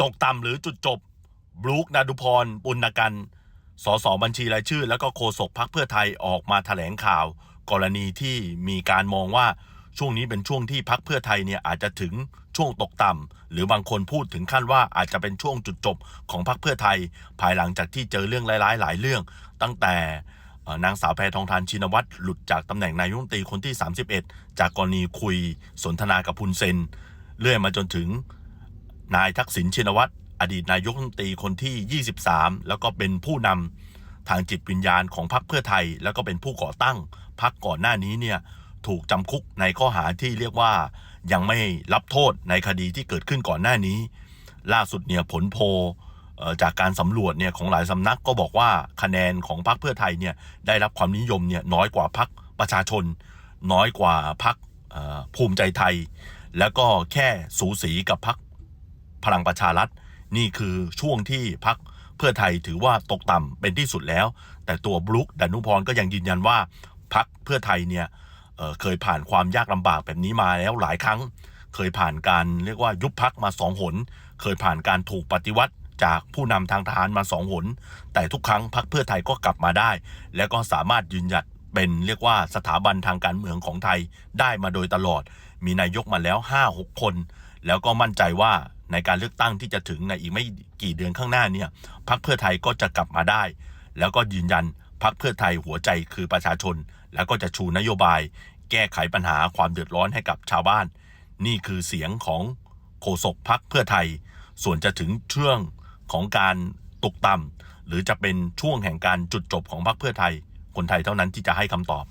ตกต่ำหรือจุดจบบลูคนาดุพรปุณกันสสบัญชีรายชื่อ แล้วก็โฆษกพักเพื่อไทยออกมาแถลงข่าว กรณีที่มีการมองว่าช่วงนี้เป็นช่วงที่พักเพื่อไทยเนี่ยอาจจะถึงช่วงตกต่ำหรือบางคนพูดถึงขั้นว่าอาจจะเป็นช่วงจุดจบของพักเพื่อไทย ภายหลังจากที่เจอเรื่องร้ายๆ หลายเรื่อง ตั้งแต่นางสาวแพทองทานชินวัตรหลุดจากตำแหน่งนายกรัฐมนตรีคนที่ 31 จากกรณีคุยสนทนากับพุนเซนเรื่อยมาจนถึง นายทักษิณชินวัตรอดีตนายกรัฐมนตรีคนที่ 23 แล้วก็เป็นผู้นำทางจิตวิญญาณของพรรคเพื่อไทย แล้วก็เป็นผู้ก่อตั้งพรรคก่อนหน้านี้เนี่ยถูกจำคุกในข้อหาที่เรียกว่ายังไม่รับโทษในคดีที่เกิดขึ้นก่อนหน้านี้ ล่าสุดเนี่ยผลโพลจากการสำรวจเนี่ยของหลายสำนักก็บอกว่าคะแนนของพรรคเพื่อไทยเนี่ยได้รับความนิยมเนี่ยน้อยกว่าพรรคประชาชน น้อยกว่าพรรคภูมิใจไทย แล้วก็แค่สูสีกับพรรค พลังประชารัฐ นี่คือช่วงที่พักเพื่อไทยถือว่าตกต่ำเป็นที่สุดแล้ว แต่ตัวบลุกดานุพรก็ยังยืนยันว่าพักเพื่อไทยเนี่ยเเคยผ่านความยากลำบากแบบนี้มาแล้วหลายครั้ง เคยผ่านการเรียกว่ายุบพักมาสองหน เคยผ่านการถูกปฏิวัติจากผู้นำทางทหารมาสองหน แต่ทุกครั้งพักเพื่อไทยก็กลับมาได้ และก็สามารถยืนหยัดเป็นเรียกว่าสถาบันทางการเมืองของไทยได้มาโดยตลอด มีนายกมาแล้ว 5-6 คน แล้วก็มั่นใจว่า ในการเลือกตั้งที่จะถึงในอีกไม่กี่เดือนข้างหน้าเนี่ยพักเพื่อไทยก็จะกลับมาได้ แล้วก็ยืนยันพักเพื่อไทยหัวใจคือประชาชน แล้วก็จะชูนโยบาย แก้ไขปัญหาความเดือดร้อนให้กับชาวบ้าน นี่คือเสียงของโฆษกพักเพื่อไทย ส่วนจะถึงช่วงของการตกต่ำหรือจะเป็นช่วงแห่งการจุดจบของพักเพื่อไทย คนไทยเท่านั้นที่จะให้คำตอบ